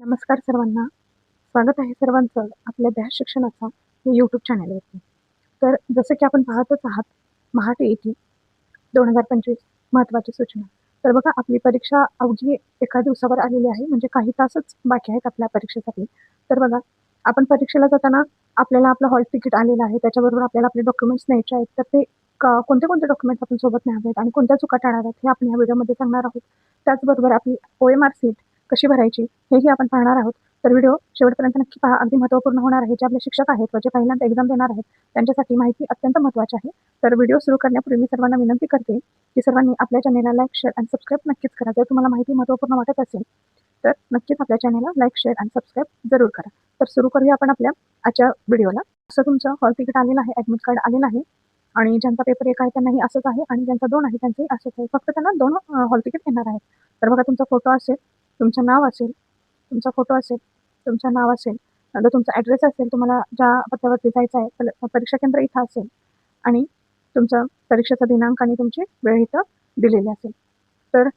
नमस्कार सर्वांना. स्वागत आहे सर्वांचं आपल्या बॅच शिक्षणाचा या यूट्यूब चॅनलवरती तर जसं की आपण पाहतच आहात महाट एटी टी दोन हजार पंचवीस महत्त्वाची सूचना. तर बघा आपली परीक्षा अवघी एका दिवसावर आलेली आहे म्हणजे काही तासच बाकी आहेत आपल्या परीक्षेसाठी. तर बघा आपण परीक्षेला जाताना आपल्याला आपलं हॉल तिकीट आलेलं आहे त्याच्याबरोबर आपल्याला आपले डॉक्युमेंट्स न्यायचे आहेत तर ते कोणते कोणते डॉक्युमेंट्स आपण सोबत न्यावेत आणि कोणत्या चुका टाळाव्यात हे आपण या व्हिडिओमध्ये सांगणार आहोत. त्याचबरोबर आपली ओ एम आर सीट कशी भरायची हेही आपण पाहणार आहोत. तर व्हिडिओ शेवटपर्यंत नक्की पहा. अगदी महत्त्वपूर्ण होणार आहे. जे आपले शिक्षक आहेत व जे पहिल्यांदा एक्झाम देणार आहेत त्यांच्यासाठी माहिती अत्यंत महत्त्वाची आहे. तर व्हिडिओ सुरू करण्यापूर्वी मी सर्वांना विनंती करते की सर्वांनी आपल्या चॅनेलला लाईक शेअर आणि सबस्क्राईब नक्कीच करा. जर तुम्हाला माहिती महत्त्वपूर्ण वाटत असेल तर नक्कीच आपल्या चॅनेलला लाईक शेअर आणि सबस्क्राईब जरूर करा. तर सुरू करूया आपण आपल्या आजच्या व्हिडिओला असं तुमचं हॉल तिकीट आलेलं आहे ॲडमिट कार्ड आलेलं आहे. आणि ज्यांचा पेपर एक आहे त्यांनाही असंच आहे. आणि ज्यांचा दोन आहे त्यांचंही असंच आहे. फक्त त्यांना दोन हॉल तिकीट येणार आहेत. तर बघा तुमचा फोटो असेल तुमचं नाव असेल तुमचा फोटो असेल तुमचं नाव असेल नंतर तुमचा ॲड्रेस असेल तुम्हाला ज्या पत्त्यावरती जायचं आहे पल- परीक्षा केंद्र इथं असेल आणि तुमचा परीक्षेचा दिनांक आणि तुमची वेळ इथं दिलेली असेल. तर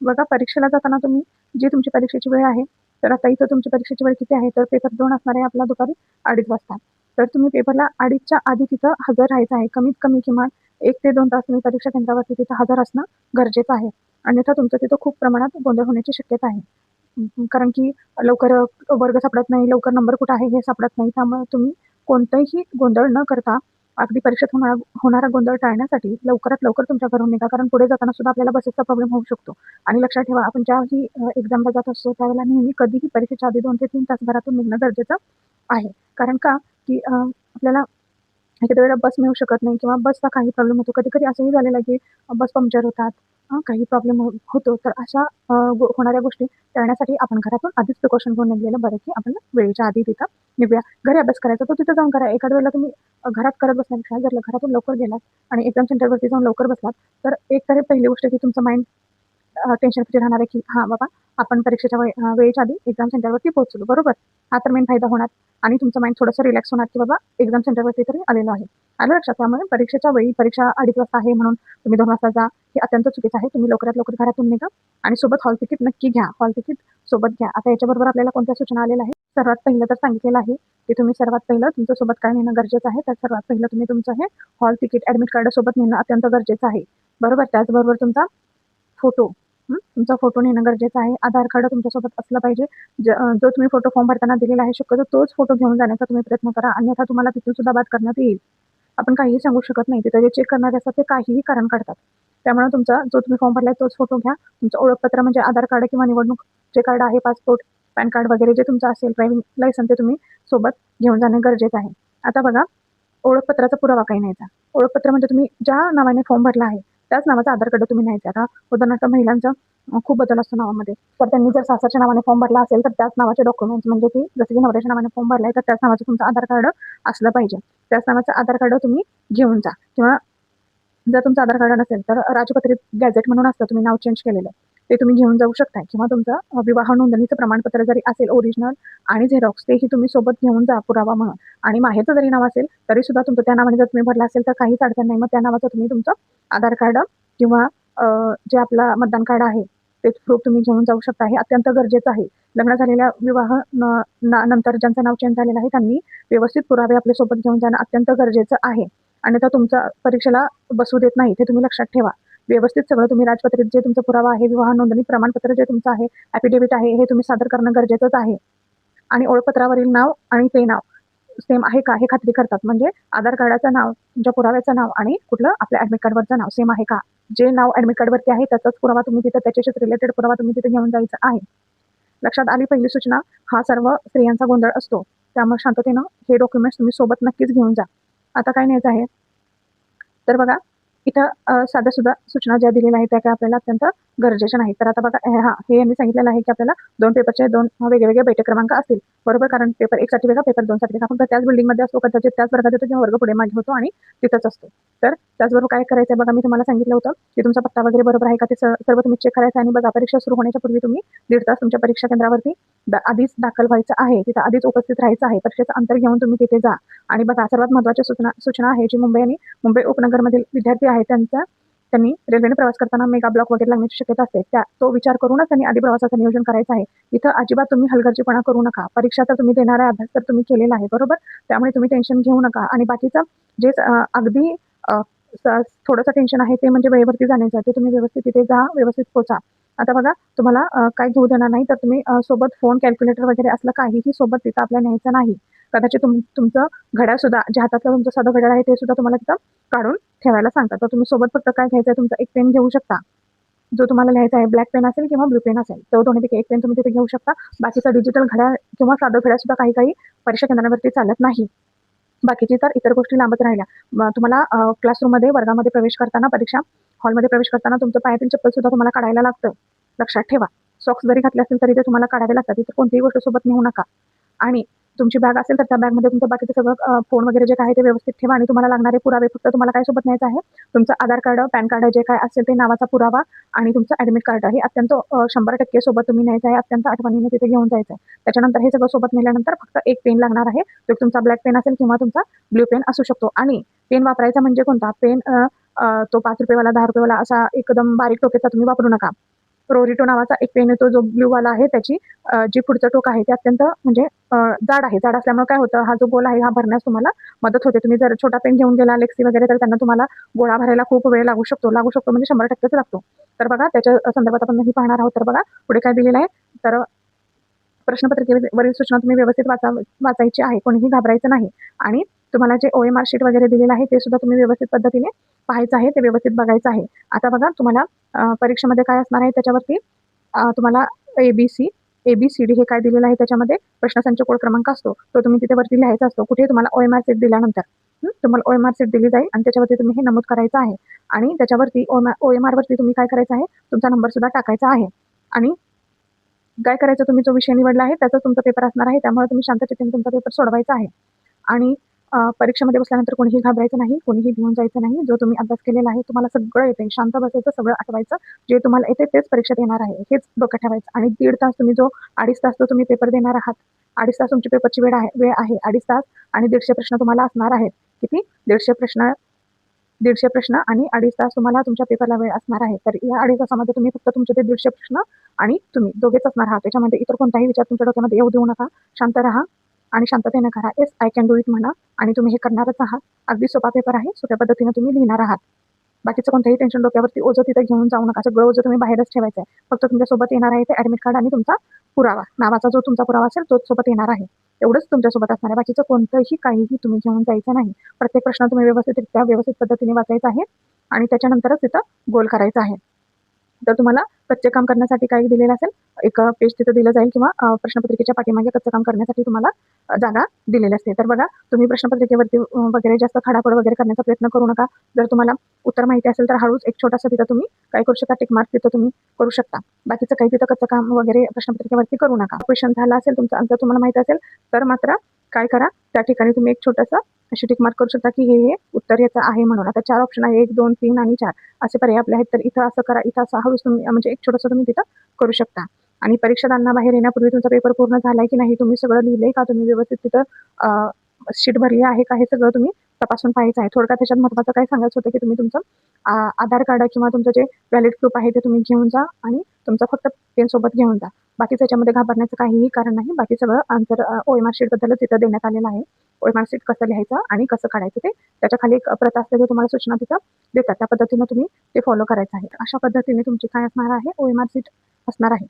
बघा परीक्षेला जाताना तुम्ही जी तुमची परीक्षेची वेळ आहे तर आता इथं तुमची परीक्षेची वेळ किती आहे तर पेपर दोन असणार आहे आपला दुपारी अडीच वाजता. तर तुम्ही पेपरला अडीचच्या आधी तिथं हजर राहायचं आहे. कमीत कमी किमान एक ते दोन तास तुम्ही परीक्षा केंद्रावरती तिथं हजर असणं गरजेचं आहे. अन्यथा तुमचं तिथं खूप प्रमाणात गोंधळ होण्याची शक्यता आहे. कारण की लवकर वर्ग सापडत नाही लवकर नंबर कुठं आहे हे सापडत नाही. त्यामुळे तुम्ही कोणताही गोंधळ न करता अगदी परीक्षेत होणार होणारा गोंधळ टाळण्यासाठी लवकरात लवकर तुमच्या घरून निघा. कारण पुढे जाताना सुद्धा आपल्याला बसेसचा प्रॉब्लेम होऊ शकतो. आणि लक्षात ठेवा आपण ज्याही एक्झामला जात असतो त्यावेळेला नेहमी कधीही परीक्षेच्या आधी दोन ते तीन तास घरातून निघणं गरजेचं आहे. कारण का? की आपल्याला एखाद्या वेळेला बस मिळू शकत नाही किंवा बसचा काही प्रॉब्लेम होतो. कधी कधी असंही झालेलं आहे की बस पंक्चर होतात काही प्रॉब्लेम हो, होतो. तर अशा गो- होणाऱ्या गोष्टी टाळण्यासाठी आपण घरातून आधीच प्रिकॉशन घेऊन निघलेलं बरं की आपण वेळेच्या आधी तिथं निघूया. घरी अभ्यास करायचा तो तिथं जाऊन करा. एखाद्या वेळेला तुम्ही घरात करत बसण्यापेक्षा जर घरातून लवकर गेलात आणि एक्झाम सेंटरवरती जाऊन लवकर बसलात तर एक तर हे पहिली गोष्ट की तुमचं माइंड टेन्शन फ्री राहणार आहे की हां बाबा आपण परीक्षेच्या वेळे वेळेच्या आधी एक्झाम सेंटरवरती पोहोचलो. बरोबर? हा तर मेन फायदा होणार. आणि तुमचं माइंड थोडंसं रिलॅक्स होणार की बाबा एक्झाम सेंटरवरती तरी आलेलो आहे. आलं लक्षात? त्यामुळे परीक्षेच्या वेळी परीक्षा अडीच वाजता आहे म्हणून तुम्ही दोन वाजता जा. हे अत्यंत चुकीचं आहे. तुम्ही लवकरात लवकर घरातून निघा आणि सोबत हॉल तिकीट नक्की घ्या. हॉल तिकीट सोबत घ्या. आता याच्याबरोबर आपल्याला कोणत्या सूचना आलेल्या आहे सर्वात पहिलं तर सांगितलेलं आहे की तुम्ही सर्वात पहिलं तुमचं सोबत काय नेणं गरजेचं आहे? तर सर्वात पहिलं तुम्ही तुमचं हे हॉल तिकीट ॲडमिट कार्ड सोबत नेणं अत्यंत गरजेचं आहे. बरोबर? त्याचबरोबर तुमचा फोटो तुमचा फोटो नेणं गरजेचं आहे. आधार कार्ड तुमच्यासोबत असलं पाहिजे. ज- जो तुम्ही फोटो फॉर्म भरताना दिलेला आहे शक्यतो तोच फोटो घेऊन जाण्याचा तुम्ही प्रयत्न करा. अन्यथा तुम्हाला तिथून सुद्धा बाद करण्यात येईल. आपण काहीही सांगू शकत नाही. तिथे जे चेक करणारे असतात ते काहीही कारण काढतात. त्यामुळे तुमचा जो तुम्ही फॉर्म भरलाय तोच फोटो घ्या. तुमचं ओळखपत्र म्हणजे आधार कार्ड किंवा निवडणूक जे कार्ड आहे पासपोर्ट पॅन कार्ड वगैरे जे तुमचं असेल ड्रायव्हिंग लायसन ते तुम्ही सोबत घेऊन जाणं गरजेचं आहे. आता बघा ओळखपत्राचा पुरावा काही न्यायचा ओळखपत्र म्हणजे तुम्ही ज्या नावाने फॉर्म भरला आहे त्याच नावाचं आधार कार्ड तुम्ही न्यायचं आता उदाहरणार्थ महिलांचं खूप बदल असतो नावामध्ये. तर त्यांनी जर सासरच्या नावाने फॉर्म भरला असेल तर त्याच नावाचे डॉक्युमेंट्स म्हणजे की जसं की नवऱ्याच्या नावाने फॉर्म भरला आहे तर त्याच नावाचं तुमचं आधार कार्ड असलं पाहिजे. त्याच नावाचं आधार कार्ड तुम्ही घेऊन जा. किंवा जर तुमचं आधार कार्ड नसेल तर राजपत्रित गॅझेट म्हणून असतं तुम्ही नाव चेंज केलेलं. ते तुम्ही घेऊन जाऊ शकता किंवा तुमचं विवाह नोंदणीचं प्रमाणपत्र जरी असेल ओरिजिनल आणि झेरॉक्स तेही तुम्ही सोबत घेऊन जा पुरावा म्हणून. आणि माहेरचं जरी नाव असेल तरी सुद्धा तुमचं त्या नावाने जर तुम्ही भरला असेल तर काहीच अडचण नाही. मग त्या नावाचं तुम्ही तुमचं आधार कार्ड किंवा जे आपला मतदान कार्ड आहे ते प्रूफ तुम्ही घेऊन जाऊ शकता. हे अत्यंत गरजेचं आहे. लग्न झालेल्या विवाह न- ना- नंतर ज्यांचं नाव चेंज झालेलं आहे त्यांनी व्यवस्थित पुरावे आपल्यासोबत घेऊन जाणं अत्यंत गरजेचं आहे. आणि तर तुमच्या परीक्षेला बसू देत नाही ते तुम्ही लक्षात ठेवा. व्यवस्थित सगळं तुम्ही राजपत्रित जे तुमचा पुरावा आहे विवाह नोंदणी प्रमाणपत्र जे तुमचं आहे ॲफिडेव्हिट आहे हे तुम्ही सादर करणं गरजेचंच आहे. आणि ओळखपत्रावरील नाव आणि ते नाव सेम आहे का हे खात्री करतात. म्हणजे आधार कार्डाचं नाव तुमच्या पुराव्याचं नाव आणि कुठलं आपल्या ॲडमिट कार्डवरचं नाव सेम आहे का? जे नाव ॲडमिट कार्डवरती आहे त्याचाच पुरावा तुम्ही तिथं त्याच्याशीच रिलेटेड पुरावा तुम्ही तिथे घेऊन जायचं आहे. लक्षात आली पहिली सूचना हा सर्व स्त्रियांचा गोंधळ असतो. त्यामुळे शांततेनं हे डॉक्युमेंट्स तुम्ही सोबत नक्कीच घेऊन जा. आता काय न्यायचं आहे? तर बघा इथं साध्या सुद्धा सूचना ज्या दिलेल्या आहेत त्या काय आपल्याला अत्यंत गरजेच्या नाहीत. तर आता बघा हा हे यांनी सांगितलेलं आहे की आपल्याला दोन पेपरचे दोन वेगवेगळे बैठक क्रमांक असतील. बरोबर? कारण पेपर एक साठी वेगळा पेपर दोन साठी वेगळा आपण तर त्याच बिल्डिंगमध्ये असतो कदाचित त्याच वर्गात येतो किंवा वर्ग पुढे मागे होतो आणि तिथंच असतो. तर त्याचबरोबर काय करायचं बघा मी तुम्हाला सांगितलं होतं की तुमचा पत्ता वगैरे बरोबर आहे का? ते सर्व तुम्ही चेक करायचं आणि बघा परीक्षा सुरू होण्याच्या पूर्वी तुम्ही दीड तास तुमच्या परीक्षा केंद्रावरती आधीच दाखल व्हायचं आहे तिथं आधीच उपस्थित राहायचं आहे परीक्षेचं अंतर घेऊन तुम्ही तिथे जा. आणि बघा सर्वात महत्त्वाची सूचना सूचना आहे जी मुंबई आणि मुंबई उपनगरमधील विद्यार्थी आहेत त्यांचा त्यांनी रेल्वेने प्रवास करताना मेगा ब्लॉक वगैरे लागण्याची शक्यता असते. त्या तो विचार करूनच त्यांनी आधी प्रवासाचं नियोजन करायचं आहे. इथं अजिबात तुम्ही हलगर्जीपणा करू नका. परीक्षा तर तुम्ही देणारा अभ्यास तर तुम्ही केलेला आहे बरोबर? त्यामुळे तुम्ही टेन्शन घेऊ नका. आणि बाकीचं जे अगदी स- थोडंसं टेन्शन आहे ते म्हणजे वेळेवरती जाण्याचं. ते तुम्ही व्यवस्थित तिथे जा व्यवस्थित पोचा. आता बघा तुम्हाला काय घेऊ देणार नाही तर तुम्ही सोबत फोन कॅल्क्युलेटर वगैरे असलं काहीही सोबत तिथं आपल्या न्यायचं नाही. कदाचित तुम तुमचं घड्याळ सुद्धा हातातलं तुमचं साधं घड्याळ आहे ते सुद्धा तुम्हाला तिथं काढून ठेवायला सांगतात. तर तुम्ही सोबत फक्त काय घ्यायचं आहे तुमचा एक पेन घेऊ शकता. जो तुम्हाला लिहायचा आहे ब्लॅक पेन असेल किंवा ब्लू पेन असेल तो दोन्हीपैकी एक पेन तुम्ही तिथे घेऊ शकता. बाकीचा डिजिटल घड्याळ किंवा साधं घड्याळ सुद्धा काही काही परीक्षा केंद्रावरती चालत नाही. बाकीची तर इतर गोष्टी लांबत राहिल्या. तुम्हाला क्लासरूममध्ये वर्गामध्ये प्रवेश करताना परीक्षा हॉलमध्ये प्रवेश करताना तुमचं पायातील चप्पल सुद्धा तुम्हाला काढायला लागतं. लक्षात ठेवा. सॉक्स जरी घातले असतील तरी ते तुम्हाला काढावे लागतात. इतर कोणतीही गोष्ट सोबत नेऊ नका. आणि तुमची बॅग असेल तर त्या बॅगमध्ये तुमचं बाकीचं सगळं फोन वगैरे जे काय आहे ते व्यवस्थित ठेवा आणि तुम्हाला लागणारे पुरावे फक्त तुम्हाला काय सोबत न्यायचं आहे? तुमचं आधार कार्ड पॅन कार्ड जे काय असेल ते नावाचा पुरावा आणि तुमचं ॲडमिट कार्ड हे अत्यंत शंभर टक्के सोबत तुम्ही न्यायचं आहे. अत्यंत आठवणीने तिथे घेऊन जायचं आहे. त्याच्यानंतर हे सगळं सोबत नेल्यानंतर फक्त एक पेन लागणार आहे. तो तुमचा ब्लॅक पेन असेल किंवा तुमचा ब्ल्यू पेन असू शकतो. आणि पेन वापरायचा म्हणजे कोणता? पेन तो पाच रुपयेवाला दहा रुपयेवाला असा एकदम बारीक टोकेचा तुम्ही वापरू नका. रोरिटो नावाचा एक पेन येतो जो ब्ल्यूवाला आहे त्याची जी पुढचं टोक आहे ते अत्यंत म्हणजे जाड आहे. जाड असल्यामुळे काय होतं हा जो गोल आहे हा भरण्यास तुम्हाला मदत होते. तुम्ही जर छोटा पेन घेऊन गेला लेक्सी वगैरे तर त्यांना तुम्हाला गोळा भरायला खूप वेळ लागू शकतो. लागू शकतो म्हणजे शंभर टक्केच लागतो. तर बघा त्याच्या संदर्भात आपण ही पाहणार आहोत तर बघा पुढे काय दिलेलं आहे. तर प्रश्नपत्रिकेवरील सूचना तुम्ही व्यवस्थित वाचा वाचायची आहे. कोणीही घाबरायचं नाही. आणि तुम्हाला जे ओ एम आर शीट वगैरे दिलेलं आहे ते सुद्धा तुम्ही व्यवस्थित पद्धतीने पाहायचं आहे ते व्यवस्थित बघायचं आहे. आता बघा तुम्हाला परीक्षेमध्ये काय असणार आहे त्याच्यावरती? तुम्हाला A B C A B C D हे काय दिलेलं आहे त्याच्यामध्ये? प्रश्नसंच कोड क्रमांक असतो. तो तुम्ही तिथे वरती लिहायचा असतो. कुठे तुम्हाला ओ एम आर सीट दिल्यानंतर तुम्हाला ओ एम आर सीट दिली जाईल आणि त्याच्यावरती तुम्ही हे नमूद करायचं आहे. आणि त्याच्यावरती ओ एम आरवरती तुम्ही काय करायचं आहे? तुमचा नंबर सुद्धा टाकायचा आहे. आणि काय करायचं? तुम्ही जो विषय निवडला आहे त्याचा तुमचा पेपर असणार आहे. त्यामुळे तुम्ही शांतचित्तेने तुमचा पेपर सोडवायचा आहे. आणि परीक्षेमध्ये बसल्यानंतर कोणीही घाबरायचं नाही कोणीही भिवून जायचं नाही. जो तुम्ही अभ्यास केलेला आहे तुम्हाला सगळं येते शांत बसायचं सगळं आठवायचं. जे तुम्हाला येते तेच परीक्षेत येणार आहे. हेच डोकं ठेवायचं. आणि दीड तास तुम्ही जो अडीच तास तो तुम्ही पेपर देणार आहात अडीच तास तुमची पेपरची वेळ आहे वेळ आहे अडीच तास आणि दीडशे प्रश्न तुम्हाला असणार आहेत. किती? दीडशे प्रश्न दीडशे प्रश्न आणि अडीच तास तुम्हाला तुमच्या पेपरला वेळ असणार आहे. तर या अडीच तासामध्ये तुम्ही फक्त तुमचे ते दीडशे प्रश्न आणि तुम्ही दोघेच असणार आहात. त्याच्यामध्ये इतर कोणताही विचार तुमच्या डोक्यामध्ये येऊ देऊ नका. शांत राहा. आणि शांततेने करा yes I can do it म्हणा. आणि तुम्ही हे करणारच आहात. अगदी सोपा पेपर आहे. सोप्या पद्धतीने तुम्ही लिहिणार आहात. बाकीचं कोणतंही टेन्शन डोक्यावरती ओझं तिथे घेऊन जाऊ नका. सगळं ओझं तुम्ही बाहेरच ठेवायचं आहे फक्त तुमच्यासोबत येणार आहे ते ॲडमिट कार्ड आणि तुमचा पुरावा. नावाचा जो तुमचा पुरावा असेल तोच सोबत येणार आहे. एवढंच तुमच्यासोबत असणार आहे. बाकीचं कोणतंही काहीही तुम्ही घेऊन जायचं नाही. प्रत्येक प्रश्न तुम्ही व्यवस्थितरित्या व्यवस्थित पद्धतीने वाचायचा आहे. आणि त्याच्यानंतरच तिथं गोल करायचा आहे. तर तुम्हाला कच्चे काम करण्यासाठी काही दिलेलं असेल एक पेज तिथं दिलं जाईल किंवा प्रश्नपत्रिकेच्या पाठीमागे कच्चं काम करण्यासाठी तुम्हाला जागा दिलेली असते. तर बघा तुम्ही प्रश्नपत्रिकेवरती वगैरे जास्त खाडाखोड वगैरे करण्याचा प्रयत्न करू नका. जर तुम्हाला उत्तर माहिती असेल तर हळूच एक छोटासा तिथं तुम्ही काय करू शकता टिक मार्क तिथं तुम्ही करू शकता. बाकीचं काही तिथं कच्चं काम वगैरे प्रश्नपत्रिकेवरती करू नका. क्वेश्चन झाला असेल तुमचा अंतर तुम्हाला माहिती असेल तर मात्र काय करा? त्या ठिकाणी तुम्ही एक छोटंसं अशी टिक मार्क करू शकता की हे हे उत्तर याचं आहे म्हणून. आता चार ऑप्शन आहे. एक दोन तीन आणि चार. असे पर्याय आपले आहेत. तर इथं असं करा. इथं असं हळूच तुम्ही म्हणजे एक छोटंसं तुम्ही तिथं करू शकता. आणि परीक्षादांना बाहेर येण्यापूर्वी तुमचा पेपर पूर्ण झालाय की नाही तुम्ही सगळं लिहिलंय का? तुम्ही व्यवस्थित तिथं शीट भरली आहे का? हे सगळं तुम्ही तपासून पाहायचं आहे. थोडक्यात त्याच्यात महत्त्वाचं काय सांगायचं होतं की तुम्ही तुमचं आधार कार्ड किंवा तुमचं जे व्हॅलिड प्रूफ आहे ते तुम्ही घेऊन जा आणि तुमचा फक्त पेनसोबत घेऊन जा. बाकीचं याच्यामध्ये घाबरण्याचं काहीही कारण नाही. बाकी सगळं आन्सर ओएमआर शीटबद्दलच शीटबद्दल तिथं देण्यात आलेलं आहे. ओएमआर शीट कसं लिहायचं आणि कसं काढायचं ते त्याच्याखाली एक प्रत असते जे तुम्हाला सूचना तिथं देतात. त्या पद्धतीनं तुम्ही ते फॉलो करायचं आहे. अशा पद्धतीने तुमची काय असणार आहे? ओएमआर सीट शीट असणार आहे.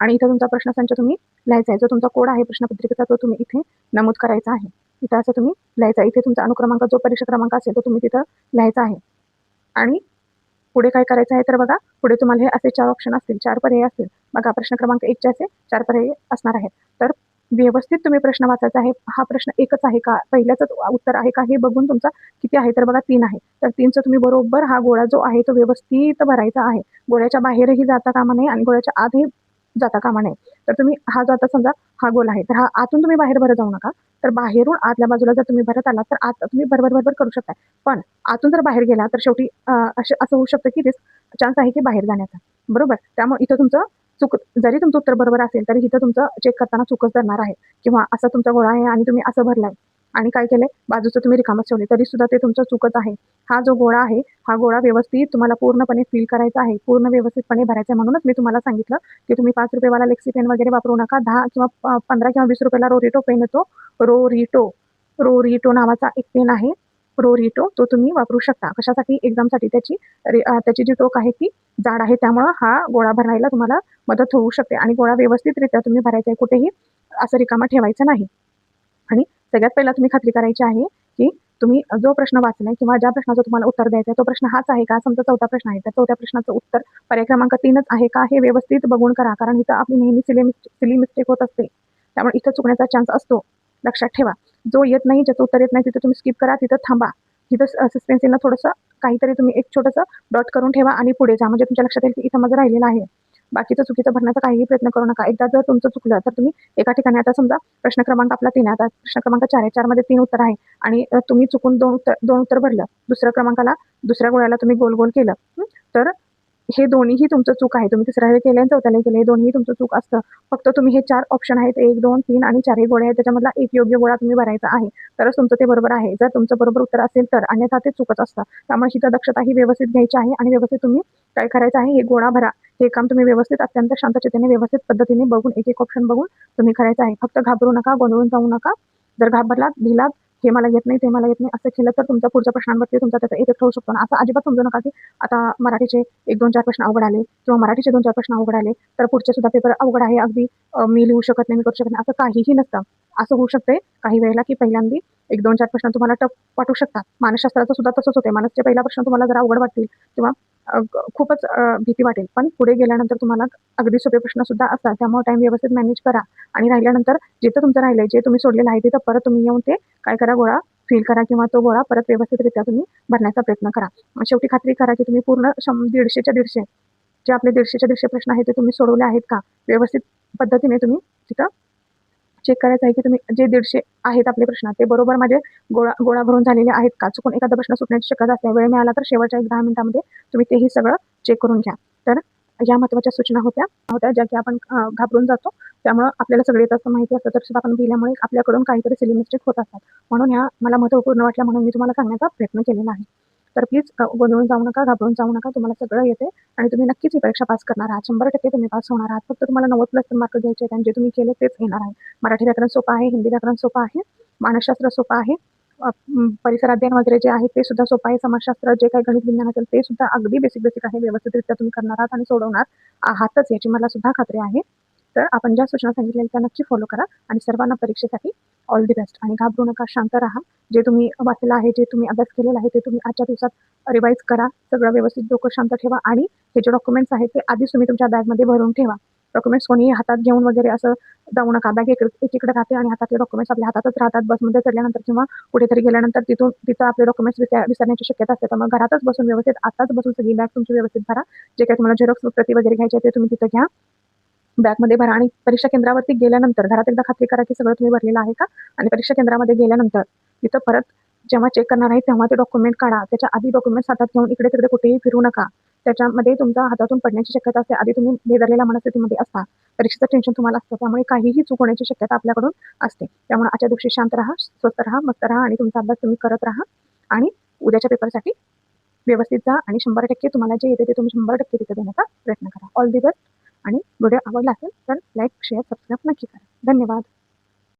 आणि इथं तुमचा प्रश्नसंच तुम्ही लिहायचा आहे. जो तुमचा कोड आहे प्रश्नपत्रिकेचा तो तुम्ही इथे नमूद करायचा आहे. इथं असं तुम्ही लिहायचा आहे. इथे तुमचा अनुक्रमांक जो परीक्षा क्रमांक असेल तो तुम्ही तिथं लिहायचा आहे. आणि पुढे काय करायचं आहे तर बघा पुढे तुम्हाला हे असे चार ऑप्शन असतील. चार पर्याय असतील. बघा प्रश्न क्रमांक एकचे असे चार पर्याय असणार आहेत. तर व्यवस्थित तुम्ही प्रश्न वाचायचा आहे. हा प्रश्न एकच आहे का? पहिल्याच उत्तर आहे का? हे बघून तुमचा किती आहे तर बघा तीन आहे. तर तीनचं तुम्ही बरोबर हा गोळा जो आहे तो व्यवस्थित भरायचा आहे. गोळ्याच्या बाहेरही जाता कामा नये आणि गोळ्याच्या आतही जाता कामा नये. तर तुम्ही हा जो आता समजा हा गोल आहे तर हा आतून तुम्ही बाहेर भरत जाऊ नका. तर बाहेरून आतल्या बाजूला जर तुम्ही भरत आला तर आत तुम्ही भरभर भरभर करू शकता पण आतून जर बाहेर गेला तर शेवटी असे असं होऊ शकतं की चान्स आहे की बाहेर जाण्याचा. बरोबर? त्यामुळे इथं तुमचं चुक जरी तुमचं उत्तर बरोबर असेल तरी इथं तुमचं चेक करताना चूकच धरणार आहे. किंवा असा तुमचा गोळा आहे आणि तुम्ही असं भरलाय. आणि काय केलं बाजूचं तुम्ही रिकामच ठेवले तरी सुद्धा ते तुमचं चुकत आहे. हा जो गोळा आहे हा गोळा व्यवस्थित तुम्हाला पूर्णपणे फील करायचा आहे. पूर्ण व्यवस्थितपणे भरायचा आहे म्हणूनच मी तुम्हाला सांगितलं की तुम्ही पाच रुपयेवाला लेक्सी पेन वगैरे वापरू नका. दहा किंवा प- पंधरा किंवा वीस रुपयाला रोरिटो पेन येतो. रोरिटो रोरिटो नावाचा एक पेन आहे. रोरिटो तो तुम्ही वापरू शकता. कशासाठी? एक्झामसाठी त्याची रे- त्याची जी टोक आहे ती जाड आहे. त्यामुळं हा गोळा भरायला तुम्हाला मदत होऊ शकते. आणि गोळा व्यवस्थितरित्या तुम्ही भरायचा आहे कुठेही असं रिकामा ठेवायचा नाही. आणि सगळ्यात पहिला तुम्ही खात्री करायची आहे की तुम्ही जो प्रश्न वाचलाय किंवा ज्या प्रश्नाचं तुम्हाला उत्तर द्यायचं आहे तो प्रश्न हाच आहे का? समजा चौथा प्रश्न आहे त्या चौथ्या प्रश्नाचं उत्तर पर्याय क्रमांक तीनच आहे का? हे व्यवस्थित बघून करा कारण इथं आपली नेहमी सिली सिली मिस्टेक होत असते. त्यामुळे इथं चुकण्याचा चान्स असतो. लक्षात ठेवा. जो येत नाही ज्याचं उत्तर येत नाही तिथं तुम्ही स्किप करा तिथं थांबा. तिथं सस्पेन्सिलनं थोडंसं काहीतरी तुम्ही एक छोटंसं डॉट करून ठेवा आणि पुढे जा. म्हणजे तुमच्या लक्षात येईल की इथं माझं राहिलेलं आहे. बाकीचं चुकीचं भरण्याचा काहीही प्रयत्न करू नका. एकदा जर तुमचं चुकलं तर तुम्ही एका ठिकाणी आता समजा प्रश्न क्रमांक आपला तीन आता प्रश्न क्रमांक चार आहे. चारमध्ये तीन उत्तर आहे. आणि तुम्ही चुकून दोन उत्तर दोन उत्तर भरलं. दुसऱ्या क्रमांकाला दुसऱ्या गोळ्याला तुम्ही गोल गोल केलं तर हे दोन्हीही तुमचं चूक आहे. तुम्ही तिसऱ्या केलं आणि चौथ्याला केलं हे दोन्ही तुमचं चूक असतं. फक्त तुम्ही हे चार ऑप्शन आहेत. एक दोन तीन आणि चारही गोळे आहेत. त्याच्यामधला एक योग्य गोळा तुम्ही भरायचा आहे. तरच तुमचं ते बरोबर आहे. जर तुमचं बरोबर उत्तर असेल तर. अन्यथा ते चुकत असतं. त्यामुळे हिचं दक्षता ही व्यवस्थित घ्यायची आहे आणि व्यवस्थित तुम्ही काय करायचं आहे हे गोळा भरा. हे काम तुम्ही व्यवस्थित अत्यंत शांतचितेने व्यवस्थित पद्धतीने बघून एक एक ऑप्शन बघून तुम्ही करायचं आहे. फक्त घाबरू नका गोंधळून जाऊ नका. जर घाबरलात भिलात हे मला येत नाही ते मला येत नाही असं केलं तर तुमच्या पुढच्या प्रश्नांवरती तुमचा त्याचा इफेक्ट होऊ शकतो ना. असं अजिबात समजू नका की आता मराठीचे एक दोन चार प्रश्न अवघड आले किंवा मराठीचे दोन चार प्रश्न अवघड आले तर पुढचे सुद्धा पेपर अवघड आहे. अगदी मी लिहू शकत नाही मी करू शकत नाही असं काहीही नसतं. असं होऊ शकते काही वेळेला की पहिल्यांदी एक दोन चार प्रश्न तुम्हाला टप वाटू शकतात. मानसशास्त्राचं सुद्धा तसंच होते मानसचे पहिला प्रश्न तुम्हाला जरा अवघड वाटतील किंवा खूपच भीती वाटेल. पण पुढे गेल्यानंतर तुम्हाला अगदी सोपे प्रश्न सुद्धा असतात. त्यामुळे टाइम व्यवस्थित मॅनेज करा. आणि राहिल्यानंतर जिथं तुमचं राहिलंय जे तुम्ही सोडलेलं आहे तिथं परत तुम्ही येऊन ते काय करा गोळा फील करा किंवा तो गोळा परत व्यवस्थितरित्या तुम्ही भरण्याचा प्रयत्न करा. शेवटी खात्री करा की तुम्ही पूर्ण शं दीडशेच्या दीडशे जे आपले दीडशेच्या दीडशे प्रश्न आहेत ते तुम्ही सोडवले आहेत का? व्यवस्थित पद्धतीने तुम्ही तिथं चेक करायचं आहे की तुम्ही जे दीडशे आहेत आपले प्रश्न ते बरोबर माझे गोळा गोळा भरून झालेले आहेत का? चुकून एखादा प्रश्न सुटण्याची शक्यता असते वेळ मिळाला तर शेवटच्या एक दहा मिनिटामध्ये तुम्ही तेही सगळं चेक करून घ्या. तर या महत्त्वाच्या सूचना होत्या होत्या ज्या की आपण घाबरून जातो. त्यामुळं आपल्याला सगळे तसं माहिती असतं तर सुद्धा आपण लिहिल्यामुळे आपल्याकडून काहीतरी सिली मिस्टेक होत असतात. म्हणून ह्या मला महत्त्वपूर्ण वाटल्या म्हणून मी तुम्हाला सांगण्याचा प्रयत्न केलेला आहे. तर प्लीज गोंधळून जाऊ नका घाबरून जाऊ नका तुम्हाला सगळं येते आणि तुम्ही नक्कीच ही परीक्षा पास करणार आहात. शंभर टक्के तुम्ही पास होणार आहात. फक्त तुम्हाला नव्वद प्लस मार्क घ्यायचे आहेत आणि जे तुम्ही केले तेच येणार आहे. मराठी व्याकरण सोपं आहे हिंदी व्याकरण सोपं आहे मानसशास्त्र सोपं आहे परिसर अध्ययन वगैरे जे आहे ते सुद्धा सोपं आहे. समाजशास्त्र जे काही गणित विज्ञान असेल ते सुद्धा अगदी बेसिक बेसिक आहे. व्यवस्थितरित्या तुम्ही करणार आहात आणि सोडवणार आहातच याची मला सुद्धा खात्री आहे. तर आपण ज्या सूचना सांगितलेल्या त्या नक्की फॉलो करा आणि सर्वांना परीक्षेसाठी ऑल दी बेस्ट आणि घाबरू नका शांत राहा. जे तुम्ही वाचलं आहे जे तुम्ही अभ्यास केलेला आहे ते तुम्ही आजच्या दिवसात रिवाईज करा. सगळं व्यवस्थित डोकं शांत ठेवा आणि हे जे डॉक्युमेंट्स आहेत ते आधीच तुम्ही तुमच्या बॅगमध्ये भरून ठेवा. डॉक्युमेंट्स कोणी हातात घेऊन वगैरे असं जाऊ नका. बॅग एक एकीकडे राहते आणि हातातले डॉक्युमेंट्स आपल्या हातातच राहतात. बसमध्ये चढल्यानंतर किंवा कुठेतरी गेल्यानंतर तिथून तिथं आपले डॉक्युमेंट्स विसरण्याची शक्यता असते. त्यामुळे घरातच बसून व्यवस्थित आताच बसून सगळी बॅग तुमची व्यवस्थित भरा. जे काही तुम्हाला झेरॉक्स प्रती वगैरे घ्यायचे आहे ते तुम्ही तिथं घ्या. बॅगमध्ये भरा. आणि परीक्षा केंद्रावरती गेल्यानंतर घरात एकदा खात्री करा की सगळं तुम्ही भरलेलं आहे का? आणि परीक्षा केंद्रामध्ये गेल्यानंतर तिथं परत जेव्हा चेक करणार आहे तेव्हा ते डॉक्युमेंट काढा. त्याच्या आधी डॉक्युमेंट्स हातात घेऊन इकडे तिकडे कुठेही फिरू नका. त्याच्यामध्ये तुमचा हातातून पडण्याची शक्यता असते. आधी तुम्ही बेदरलेल्या मनस्थितीमध्ये असता. परीक्षेचं टेन्शन तुम्हाला असतं. त्यामुळे काहीही चूक होण्याची शक्यता आपल्याकडून असते. त्यामुळे आजच्या दिवशी शांत राहा स्वस्त राहा मस्त राहा आणि तुमचा अभ्यास तुम्ही करत राहा. आणि उद्याच्या पेपरसाठी व्यवस्थित जा आणि शंभर टक्के तुम्हाला जे येते ते तुम्ही शंभर टक्के तिथे देण्याचा प्रयत्न करा. ऑल दी बेस्ट आणि व्हिडिओ आवडला असेल तर लाईक शेअर सबस्क्राईब नक्की करा. धन्यवाद.